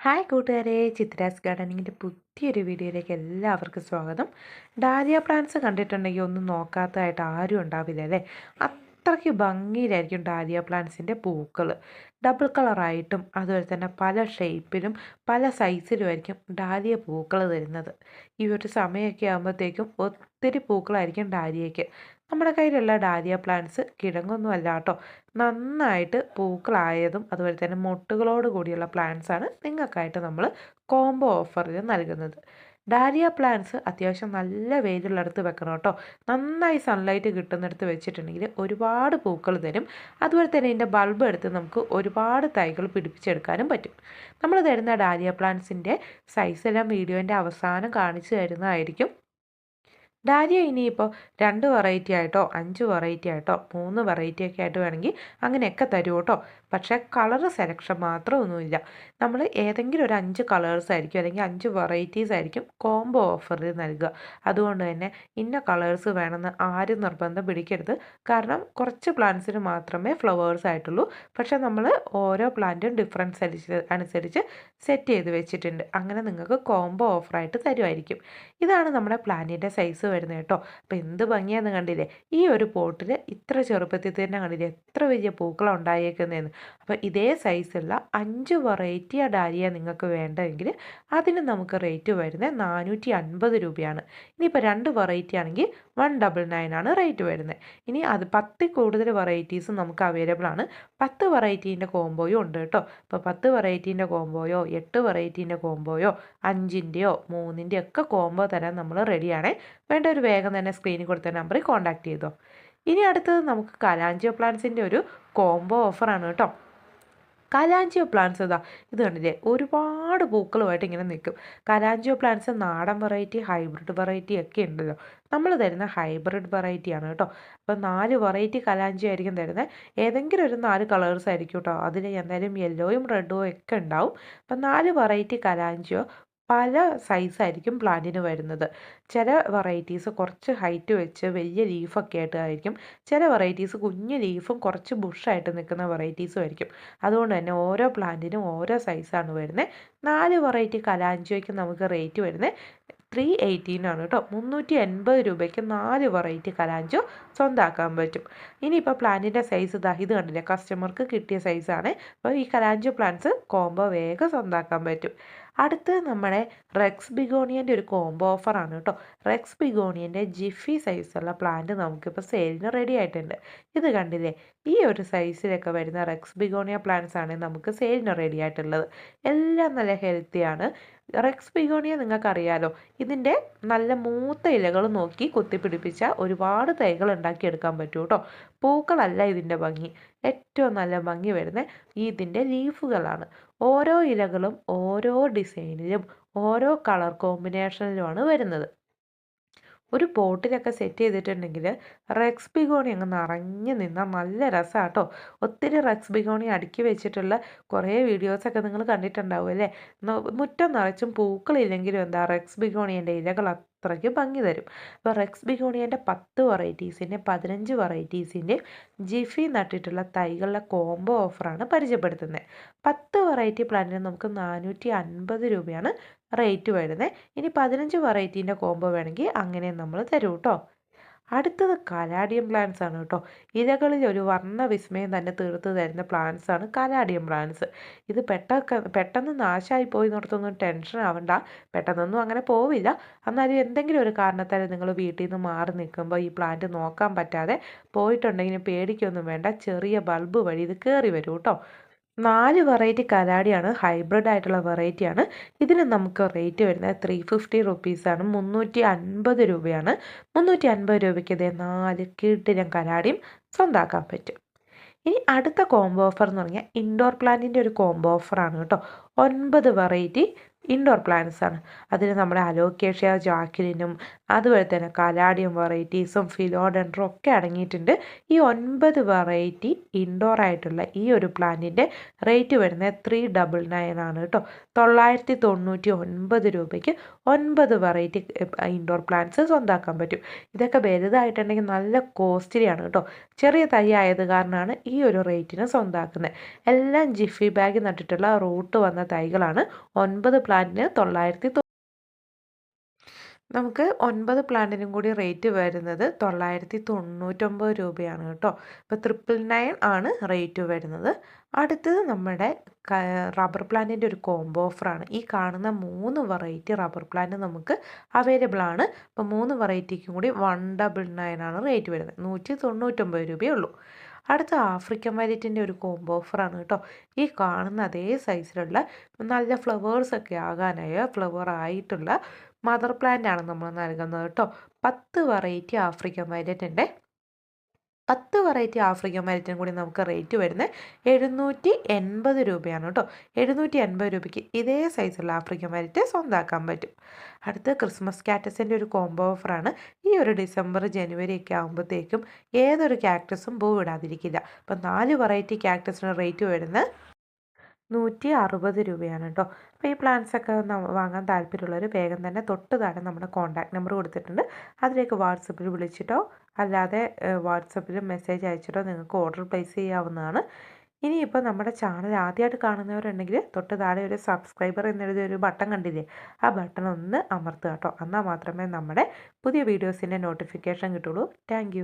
Hi കൂട്ടുകാരെ ചിത്രാസ് ഗാർഡനിങ്ങിന്റെ പുതിയൊരു വീഡിയോയിലേക്ക് എല്ലാവർക്കും സ്വാഗതം. ഡാലിയ പ്ലാന്റ്സ് കണ്ടിട്ടുണ്ടെങ്കിൽ ഒന്നും നോക്കാത്തതായിട്ട് ആരും ഉണ്ടാവില്ല അല്ലേ? അത്രയ്ക്ക് ഭംഗിയിലായിരിക്കും ഡാലിയ പ്ലാന്റ്സിന്റെ പൂക്കൾ ഡബിൾ കളറായിട്ടും അതുപോലെ തന്നെ പല ഷേപ്പിലും പല സൈസിലുമായിരിക്കും ഡാലിയ പൂക്കൾ തരുന്നത് ഈ ഒരു സമയമൊക്കെ ആകുമ്പോഴത്തേക്കും ഒത്തിരി പൂക്കളായിരിക്കും ഡാലിയയ്ക്ക്. നമ്മുടെ കയ്യിലുള്ള ഡാരിയ പ്ലാന്റ്സ് കിഴങ്ങൊന്നും അല്ല കേട്ടോ. നന്നായിട്ട് പൂക്കളായതും അതുപോലെ തന്നെ മുട്ടുകളോട് കൂടിയുള്ള പ്ലാന്റ്സ് ആണ് നിങ്ങൾക്കായിട്ട് നമ്മൾ കോംബോ ഓഫറിൽ നൽകുന്നത്. ഡാരിയ പ്ലാന്റ്സ് അത്യാവശ്യം നല്ല വെയിലുള്ളിടത്ത് വെക്കണം കേട്ടോ. നന്നായി സൺലൈറ്റ് കിട്ടുന്നിടത്ത് വെച്ചിട്ടുണ്ടെങ്കിൽ ഒരുപാട് പൂക്കൾ തരും. അതുപോലെ തന്നെ ഇതിന്റെ ബൾബ് എടുത്ത് നമുക്ക് ഒരുപാട് തൈകൾ പിടിപ്പിച്ചെടുക്കാനും പറ്റും. നമ്മൾ തരുന്ന ഡാലിയ പ്ലാന്റ്സിന്റെ സൈസെല്ലാം വീഡിയോന്റെ അവസാനം കാണിച്ചു തരുന്നതായിരിക്കും. ഡാലിയ ഇനിയിപ്പോൾ രണ്ട് വെറൈറ്റി ആയിട്ടോ അഞ്ച് വെറൈറ്റി ആയിട്ടോ മൂന്ന് വെറൈറ്റി ഒക്കെ ആയിട്ട് വേണമെങ്കിൽ അങ്ങനെയൊക്കെ തരും കേട്ടോ പക്ഷേ കളർ സെലക്ഷൻ മാത്രമൊന്നുമില്ല. നമ്മൾ ഏതെങ്കിലും ഒരു അഞ്ച് കളേഴ്സ് ആയിരിക്കും അല്ലെങ്കിൽ അഞ്ച് വെറൈറ്റീസ് ആയിരിക്കും കോംബോ ഓഫറിൽ നൽകുക. അതുകൊണ്ട് തന്നെ ഇന്ന കളേഴ്സ് വേണമെന്ന് ആരും നിർബന്ധം പിടിക്കരുത്. കാരണം കുറച്ച് പ്ലാന്റ്സിന് മാത്രമേ ഫ്ലവേഴ്സ് ആയിട്ടുള്ളൂ. പക്ഷേ നമ്മൾ ഓരോ പ്ലാന്റും ഡിഫറൻസ് അനുസരിച്ച് സെറ്റ് ചെയ്ത് വെച്ചിട്ടുണ്ട്. അങ്ങനെ നിങ്ങൾക്ക് കോംബോ ഓഫറായിട്ട് തരുമായിരിക്കും ഇതാണ് നമ്മുടെ പ്ലാന്റിന്റെ സൈസ് വരുന്നത് കേട്ടോ. അപ്പോൾ എന്ത് ഭംഗിയാണെന്ന് കണ്ടില്ലേ? ഈ ഒരു പോട്ടിൽ ഇത്ര ചെറുപ്പത്തിൽ തന്നെ കണ്ടില്ലേ? എത്ര വലിയ പൂക്കളാണ് ഉണ്ടായേക്കുന്നതെന്ന് അപ്പോൾ ഇതേ സൈസുള്ള അഞ്ച് വെറൈറ്റി ഡാലിയ നിങ്ങൾക്ക് വേണ്ടതെങ്കിൽ അതിന് നമുക്ക് റേറ്റ് വരുന്നത് നാനൂറ്റി അൻപത് രൂപയാണ്. ഇനിയിപ്പോൾ രണ്ട് വെറൈറ്റി ആണെങ്കിൽ വൺ ഡബിൾ നയൻ ആണ് റേറ്റ് വരുന്നത്. ഇനി അത് പത്തിൽ കൂടുതൽ വെറൈറ്റീസ് നമുക്ക് അവൈലബിൾ ആണ്. പത്ത് വെറൈറ്റീന്റെ കോംബോയും ഉണ്ട് കേട്ടോ. അപ്പോൾ പത്ത് വെറൈറ്റീന്റെ കോംബോയോ എട്ട് വെറൈറ്റീന്റെ കോംബോയോ അഞ്ചിന്റെയോ മൂന്നിന്റെയോ ഒക്കെ കോംബോ തരാൻ നമ്മൾ റെഡിയാണേ ഒരു വേഗം തന്നെ സ്ക്രീനിൽ കൊടുത്ത നമ്പറിൽ കോൺടാക്റ്റ് ചെയ്തോ. ഇനി അടുത്തത് നമുക്ക് കലാഞ്ചിയോ പ്ലാന്റ്സിന്റെ ഒരു കോംബോ ഓഫറാണ് കേട്ടോ. കലാഞ്ചിയോ പ്ലാന്റ്സ് ഇതാ ഇത് കണ്ടില്ലേ? ഒരുപാട് പൂക്കളുമായിട്ട് ഇങ്ങനെ നിൽക്കും. കലാഞ്ചിയോ പ്ലാന്റ്സ് നാടൻ വെറൈറ്റി ഹൈബ്രിഡ് വെറൈറ്റി ഒക്കെ ഉണ്ടല്ലോ നമ്മൾ തരുന്ന ഹൈബ്രിഡ് വെറൈറ്റി ആണ് കേട്ടോ. അപ്പോൾ നാല് വെറൈറ്റി കലാഞ്ചിയോ ആയിരിക്കും തരുന്നത് ഏതെങ്കിലും ഒരു നാല് കളേഴ്സ് ആയിരിക്കും കേട്ടോ. അതിൽ എന്തായാലും യെല്ലോയും റെഡും ഒക്കെ ഉണ്ടാവും. അപ്പം നാല് വെറൈറ്റി കലാഞ്ചിയോ പല സൈസായിരിക്കും പ്ലാന്റിന് വരുന്നത്. ചില വെറൈറ്റീസ് കുറച്ച് ഹൈറ്റ് വെച്ച് വലിയ ലീഫൊക്കെ ആയിട്ട് ആയിരിക്കും. ചില വെറൈറ്റീസ് കുഞ്ഞു ലീഫും കുറച്ച് ബുഷായിട്ട് നിൽക്കുന്ന വെറൈറ്റീസും ആയിരിക്കും. അതുകൊണ്ട് തന്നെ ഓരോ പ്ലാന്റിനും ഓരോ സൈസാണ് വരുന്നത് നാല് വെറൈറ്റി കലാഞ്ചിയോയ്ക്ക് നമുക്ക് റേറ്റ് വരുന്നത് ത്രീ എയ്റ്റീനാണ് കേട്ടോ. മുന്നൂറ്റി എൺപത് രൂപയ്ക്ക് നാല് വെറൈറ്റി കലാഞ്ചോ സ്വന്തമാക്കാൻ പറ്റും. ഇനിയിപ്പോൾ പ്ലാന്റിന്റെ സൈസ് ഇതാ ഇത് കണ്ടില്ലേ? കസ്റ്റമർക്ക് കിട്ടിയ സൈസാണ് അപ്പോൾ ഈ കലാഞ്ചോ പ്ലാന്റ്സ് കോംബോ വേഗം സ്വന്തമാക്കാൻ പറ്റും. അടുത്ത് നമ്മുടെ റെക്സ് ബിഗോണിയന്റെ ഒരു കോംബോ ഓഫറാണ് കേട്ടോ. റെക്സ് ബിഗോണിയന്റെ ജിഫി സൈസുള്ള പ്ലാന്റ് നമുക്കിപ്പോൾ സെയിലിന് റെഡി ആയിട്ടുണ്ട്. ഇത് കണ്ടില്ലേ? ഈ ഒരു സൈസിലൊക്കെ വരുന്ന റെക്സ് ബിഗോണിയ പ്ലാന്റ്സ് ആണ് നമുക്ക് സെയിലിന് റെഡി ആയിട്ടുള്ളത്. എല്ലാം നല്ല ഹെൽത്തിയാണ് റെക്സ് ബിഗോണിയ നിങ്ങൾക്കറിയാലോ. ഇതിന്റെ നല്ല മൂത്ത ഇലകൾ നോക്കി കുത്തിപ്പിടിപ്പിച്ച ഒരുപാട് തൈകൾ ഉണ്ടാക്കിയെടുക്കാൻ പറ്റും കേട്ടോ പൂക്കളല്ല ഇതിന്റെ ഭംഗി. ഏറ്റവും നല്ല ഭംഗി വരുന്ന ഇതിന്റെ ലീഫുകളാണ്. ഓരോ ഇലകളും ഓരോ ഡിസൈനിലും ഓരോ കളർ കോമ്പിനേഷനിലുമാണ് വരുന്നത്. ഒരു പോട്ടിലൊക്കെ സെറ്റ് ചെയ്തിട്ടുണ്ടെങ്കിൽ റെക്സ് ബിഗോണി അങ്ങ് നിറഞ്ഞു നിന്നാൽ നല്ല രസമാട്ടോ ഒത്തിരി റെക്സ് ബിഗോണി അടുക്കി വെച്ചിട്ടുള്ള കുറേ വീഡിയോസൊക്കെ നിങ്ങൾ കണ്ടിട്ടുണ്ടാവും അല്ലേ? മുറ്റം നിറച്ചും പൂക്കളില്ലെങ്കിലും എന്താ റെക്സ് ബിഗോണിന്റെ ഇലകൾ അത്രയ്ക്ക് ഭംഗി തരും. അപ്പോൾ റെക്സ് ബിഗോണിയന്റെ പത്ത് വെറൈറ്റീസിന്റെ പതിനഞ്ച് വെറൈറ്റീസിന്റെ ജിഫി നട്ടിട്ടുള്ള തൈകളുടെ കോംബോ ഓഫറാണ് പരിചയപ്പെടുത്തുന്നത്. പത്ത് വെറൈറ്റി പ്ലാന്റിന് നമുക്ക് നാനൂറ്റി അൻപത് രൂപയാണ് റേറ്റ് വരുന്നത് ഇനി പതിനഞ്ച് വെറൈറ്റീന്റെ കോംബോ വേണമെങ്കിൽ അങ്ങനെ നമ്മൾ തരും കേട്ടോ അടുത്തത് കലാഡിയം പ്ലാന്റ്സ് ആണ് കേട്ടോ ഇലകളിൽ ഒരു വർണ വിസ്മയം തന്നെ തീർത്ത് തരുന്ന പ്ലാന്റ്സ് ആണ് കലാഡിയം പ്ലാന്റ്സ് ഇത് പെട്ട പെട്ടെന്ന് നാശമായി പോയി നടത്തൊന്നും ടെൻഷൻ ആവണ്ട. പെട്ടെന്നൊന്നും അങ്ങനെ പോവില്ല. എന്നാലും എന്തെങ്കിലും ഒരു കാരണത്താൽ നിങ്ങൾ വീട്ടിൽ നിന്ന് മാറി നിൽക്കുമ്പോൾ ഈ പ്ലാന്റ് നോക്കാൻ പറ്റാതെ പോയിട്ടുണ്ടെങ്കിൽ പേടിക്കൊന്നും വേണ്ട. ചെറിയ ബൾബ് വഴി ഇത് കയറി വരും കേട്ടോ നാല് വെറൈറ്റി കലാടിയാണ് ഹൈബ്രിഡ് ആയിട്ടുള്ള വെറൈറ്റിയാണ് ഇതിന് നമുക്ക് റേറ്റ് വരുന്നത് ത്രീ ഫിഫ്റ്റി റുപ്പീസാണ് മുന്നൂറ്റി അൻപത് രൂപയാണ്. മുന്നൂറ്റി അൻപത് രൂപയ്ക്ക് ഇതേ നാല് കീട്ടിനം കലാടിയും സ്വന്താക്കാൻ പറ്റും. ഇനി അടുത്ത കോംബോ ഓഫർ എന്ന് പറഞ്ഞാൽ ഇൻഡോർ പ്ലാന്റിന്റെ ഒരു കോംബോ ഓഫറാണ് കേട്ടോ. ഒൻപത് വെറൈറ്റി ഇൻഡോർ പ്ലാന്റ്സ് ആണ്. അതിന് നമ്മുടെ അലോക്കേഷ്യ ജാക്കിലിനും അതുപോലെ തന്നെ കലാഡിയം വെറൈറ്റീസും ഫിലോഡൻഡ്രും ഒക്കെ അടങ്ങിയിട്ടുണ്ട്. ഈ ഒൻപത് വെറൈറ്റി ഇൻഡോർ ആയിട്ടുള്ള ഈ ഒരു പ്ലാന്റിന്റെ റേറ്റ് വരുന്നത് ത്രീ ഡബിൾ നയൻ ആണ് കേട്ടോ. തൊള്ളായിരത്തി തൊണ്ണൂറ്റി ഒൻപത് രൂപയ്ക്ക് ഒൻപത് വെറൈറ്റി ഇൻഡോർ പ്ലാന്റ്സ് സ്വന്താക്കാൻ പറ്റും. ഇതൊക്കെ വലുതായിട്ടുണ്ടെങ്കിൽ നല്ല കോസ്റ്റ്ലിയാണ് കേട്ടോ. ചെറിയ തൈ ആയത് കാരണമാണ് ഈ ഒരു റേറ്റിന് സ്വന്താക്കുന്നത്. എല്ലാം ജിഫി ബാഗ് നട്ടിട്ടുള്ള റൂട്ട് വന്ന തൈകളാണ് ഒൻപത് പ്ലാന്റിന് തൊള്ളായിരത്തി നമുക്ക് ഒൻപത് പ്ലാന്റിനും കൂടി റേറ്റ് വരുന്നത് തൊള്ളായിരത്തി തൊണ്ണൂറ്റൊമ്പത് രൂപയാണ് കേട്ടോ. ഇപ്പോൾ ട്രിപ്പിൾ നയൻ ആണ് റേറ്റ് വരുന്നത്. അടുത്തത് നമ്മുടെ റബ്ബർ പ്ലാന്റിന്റെ ഒരു കോംബോ ഓഫറാണ് ഈ കാണുന്ന മൂന്ന് വെറൈറ്റി റബ്ബർ പ്ലാന്റ് നമുക്ക് അവൈലബിൾ ആണ്. അപ്പോൾ മൂന്ന് വെറൈറ്റിക്കും കൂടി വൺ ഡബിൾ നയൻ ആണ് റേറ്റ് വരുന്നത്. നൂറ്റി തൊണ്ണൂറ്റൊമ്പത് രൂപയേ ഉള്ളൂ. അടുത്ത ആഫ്രിക്കൻ വൈലറ്റിന്റെ ഒരു കോംബോ ഓഫറാണ് കേട്ടോ. ഈ കാണുന്ന അതേ സൈസിലുള്ള നല്ല ഫ്ലവേഴ്സൊക്കെ ആകാനായ ഫ്ലവർ ആയിട്ടുള്ള മദർ പ്ലാന്റ് ആണ് നമ്മൾ നൽകുന്നത് കേട്ടോ പത്ത് വെറൈറ്റി ആഫ്രിക്കൻ വയലറ്റിന്റെ പത്ത് വെറൈറ്റി ആഫ്രിക്കൻ വയലറ്റിനും കൂടി നമുക്ക് റേറ്റ് വരുന്നത് എഴുന്നൂറ്റി എൺപത് രൂപയാണ് കേട്ടോ എഴുന്നൂറ്റി എൺപത് രൂപയ്ക്ക് ഇതേ സൈസുള്ള ആഫ്രിക്കൻ വയലറ്റ് സ്വന്തമാക്കാൻ പറ്റും. അടുത്ത ക്രിസ്മസ് കാറ്റസിന്റെ ഒരു കോംബോ ഓഫറാണ് ഈ ഒരു ഡിസംബർ ജനുവരി ഒക്കെ ആകുമ്പോഴത്തേക്കും ഏതൊരു കാക്ടസും പൂവിടാതിരിക്കില്ല. അപ്പം നാല് വെറൈറ്റി കാക്ടസിന് റേറ്റ് വരുന്നത് നൂറ്റി അറുപത് രൂപയാണ് കേട്ടോ അപ്പോൾ ഈ പ്ലാൻസൊക്കെ വാങ്ങാൻ താല്പര്യമുള്ളവർ വേഗം തന്നെ തൊട്ട് താഴെ നമ്മുടെ കോൺടാക്ട് നമ്പർ കൊടുത്തിട്ടുണ്ട്. അതിലേക്ക് വാട്സപ്പിൽ വിളിച്ചിട്ടോ അല്ലാതെ വാട്സപ്പിൽ മെസ്സേജ് അയച്ചിട്ടോ നിങ്ങൾക്ക് ഓർഡർ പ്ലേസ് ചെയ്യാവുന്നതാണ്. ഇനിയിപ്പോൾ നമ്മുടെ ചാനൽ ആദ്യമായിട്ട് കാണുന്നവരുണ്ടെങ്കിൽ തൊട്ട് താഴെ ഒരു സബ്സ്ക്രൈബർ എന്നെഴുതിയ ഒരു ബട്ടൺ കണ്ടില്ലേ ആ ബട്ടൺ ഒന്ന് അമർത്തുക കേട്ടോ എന്നാൽ മാത്രമേ നമ്മുടെ പുതിയ വീഡിയോസിന്റെ നോട്ടിഫിക്കേഷൻ കിട്ടുള്ളൂ. താങ്ക്